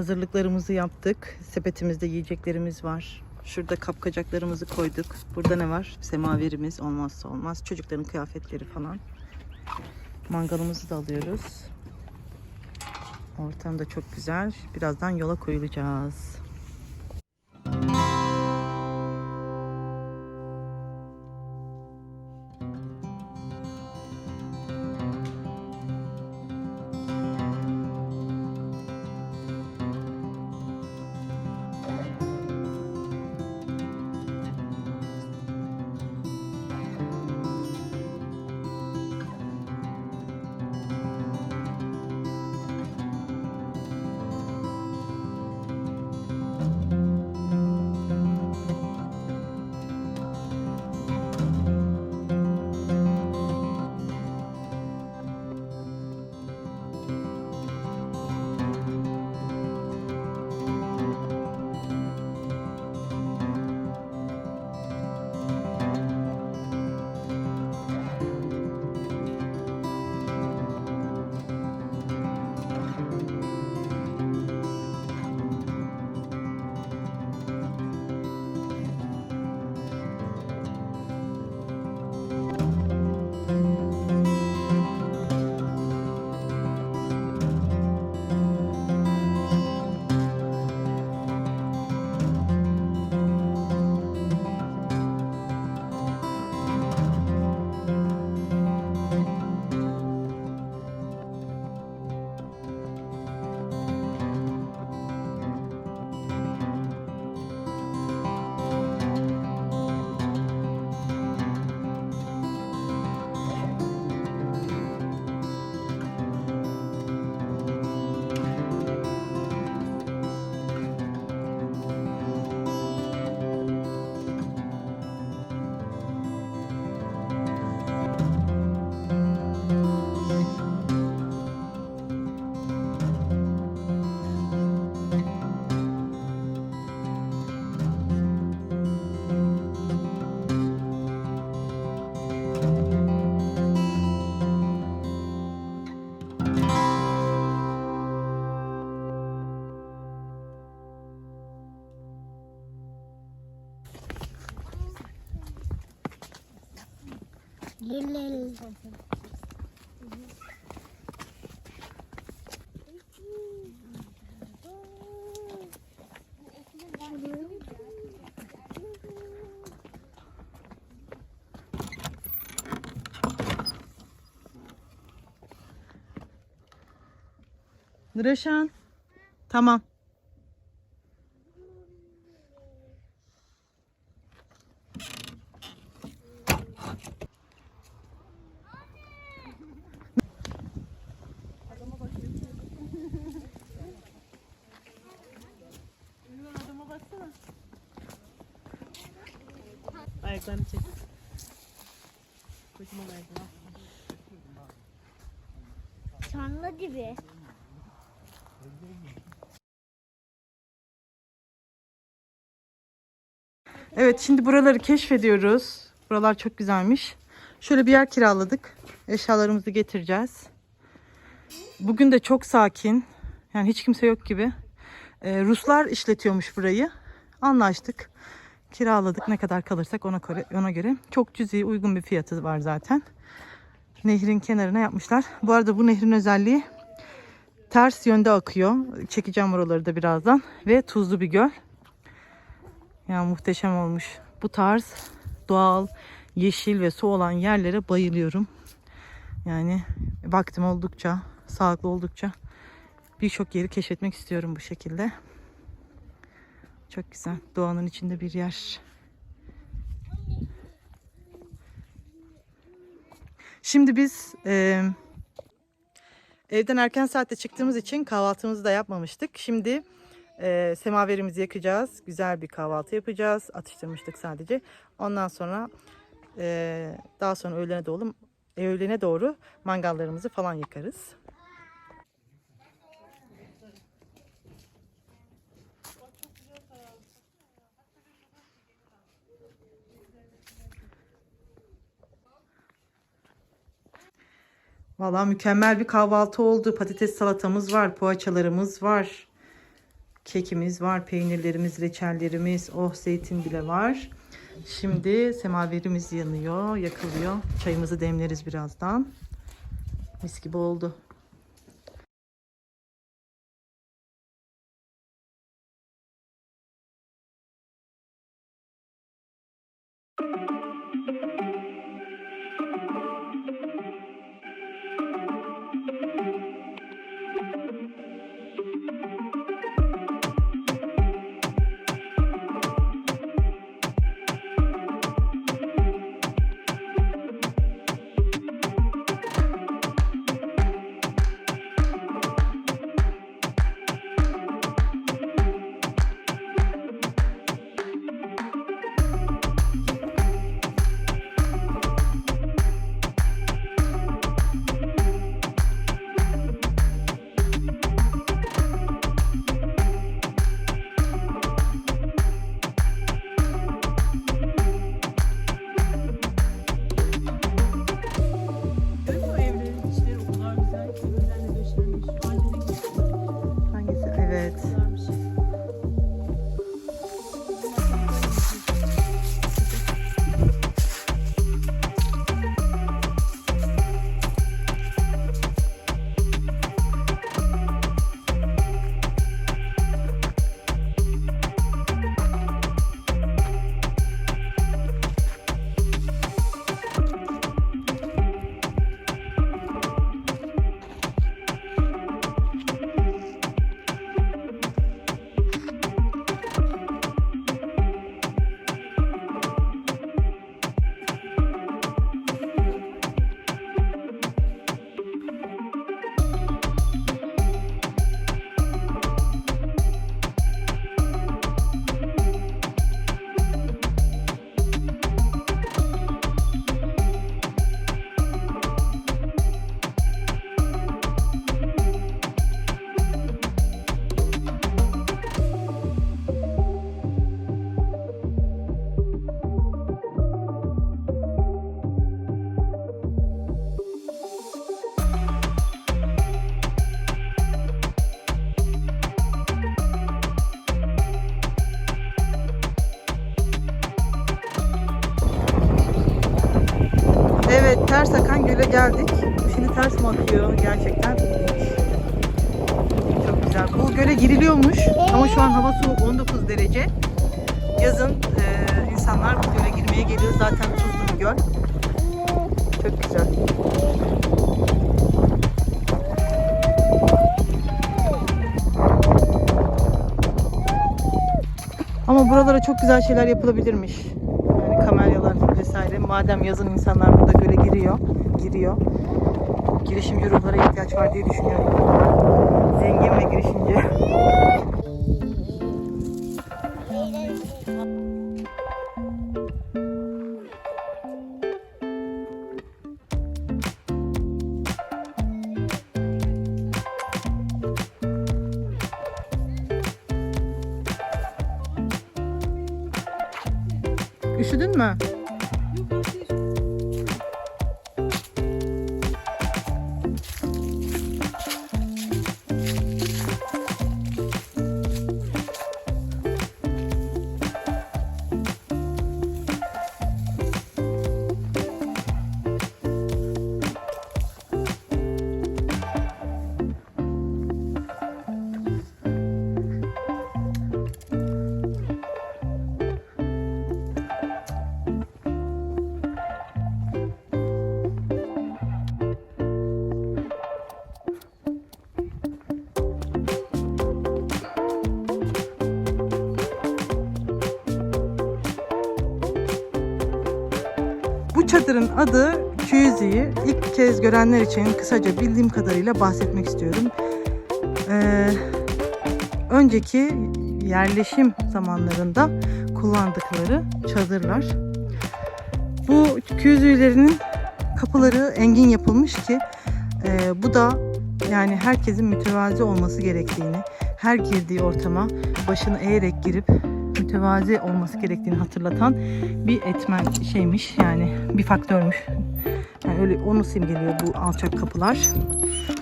hazırlıklarımızı yaptık. Sepetimizde yiyeceklerimiz var. Şurada kapkacaklarımızı koyduk. Burada ne var? Semaverimiz olmazsa olmaz. Çocukların kıyafetleri falan. Mangalımızı da alıyoruz. Ortam da çok güzel. Birazdan yola koyulacağız. Nurşan. Tamam. Ayaklarını çek. Kocaman ayaklar. Çanlı gibi. Evet şimdi buraları keşfediyoruz. Buralar çok güzelmiş. Şöyle bir yer kiraladık. Eşyalarımızı getireceğiz. Bugün de çok sakin. Yani hiç kimse yok gibi. Ee, Ruslar işletiyormuş burayı. Anlaştık. Kiraladık ne kadar kalırsak ona göre, ona göre. Çok cüzi uygun bir fiyatı var zaten. Nehrin kenarına yapmışlar. Bu arada bu nehrin özelliği ters yönde akıyor. Çekeceğim oraları da birazdan. Ve tuzlu bir göl. Yani muhteşem olmuş. Bu tarz doğal, yeşil ve su olan yerlere bayılıyorum. Yani vaktim oldukça, sağlıklı oldukça birçok yeri keşfetmek istiyorum bu şekilde. Çok güzel. Doğanın içinde bir yer. Şimdi biz e, evden erken saatte çıktığımız için kahvaltımızı da yapmamıştık. Şimdi e, semaverimizi yakacağız. Güzel bir kahvaltı yapacağız. Atıştırmıştık sadece. Ondan sonra e, daha sonra öğlene doğru, öğlene doğru mangallarımızı falan yakarız. Vallahi mükemmel bir kahvaltı oldu. Patates salatamız var, poğaçalarımız var. Kekimiz var, peynirlerimiz, reçellerimiz, oh zeytin bile var. Şimdi semaverimiz yanıyor, yakılıyor. Çayımızı demleriz birazdan. Mis gibi oldu. Ters akan göle geldik. Şimdi ters mi akıyor gerçekten? Çok güzel. Bu göle giriliyormuş ama şu an hava soğuk 19 derece. Yazın e, insanlar bu göle girmeye geliyor. Zaten tuzlu bir göl. Çok güzel. Ama buralara çok güzel şeyler yapılabilirmiş. Yani kamelyalar vesaire. Madem yazın insanlar burada göle giriyor, giriyor. Girişimci ruhlara ihtiyaç var diye düşünüyorum. Zengin ve girişimci. Üşüdün mü? Çadırın adı Küzi'yi ilk kez görenler için kısaca bildiğim kadarıyla bahsetmek istiyorum. Ee, önceki yerleşim zamanlarında kullandıkları çadırlar. Bu küzülerinin kapıları engin yapılmış ki e, bu da yani herkesin mütevazi olması gerektiğini, her girdiği ortama başını eğerek girip mütevazi olması gerektiğini hatırlatan bir etmen şeymiş yani bir faktörmüş. Yani öyle onu simgeliyor bu alçak kapılar.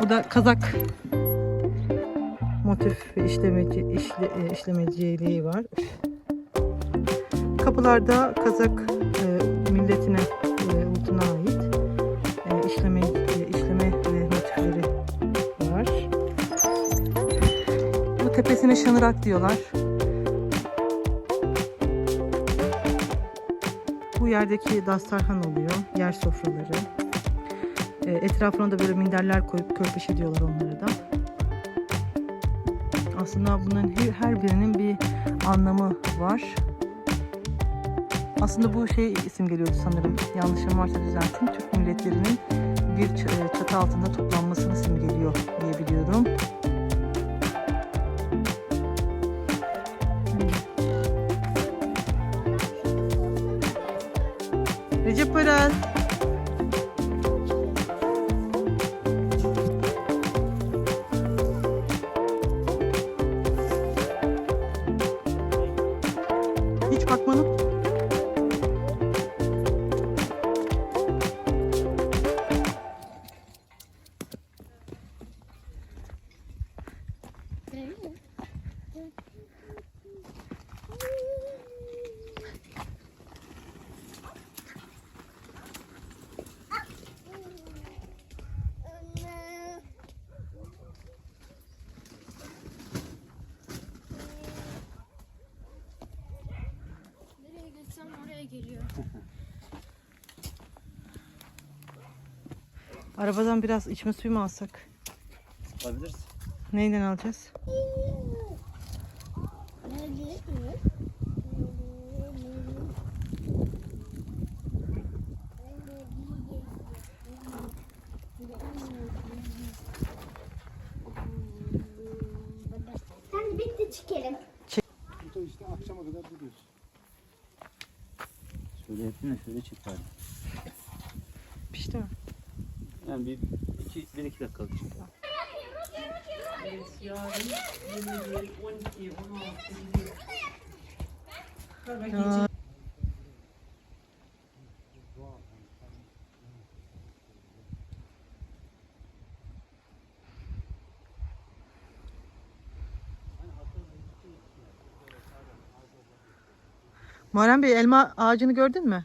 Bu da kazak motif işlemeci, işle, e, işlemeciliği var. Kapılarda Kazak e, milletine, e, ultuna ait e, işleme, e, işleme ve motifleri var. Bu tepesine şanırak diyorlar. Bu yerdeki dastarhan oluyor. Yer sofraları. E, etrafına da böyle minderler koyup körpeş ediyorlar onlara da. Aslında bunların her- birinin bir anlamı var. Aslında bu şey isim geliyordu sanırım. Yanlışım varsa düzeltin. Türk milletlerinin bir e, çatı altında toplanmasını simgeliyor diye biliyorum. Recep Baral. Arabadan biraz içme suyu mu alsak? Alabiliriz. Neyle alacağız? Sen bitti çıkalım. Burada işte akşama kadar duruyoruz. Şöyle yapayım da şöyle çek bari. Pişti mi? Yani bir iki, bir iki dakikalık çek. Aa, Muharrem Bey elma ağacını gördün mü?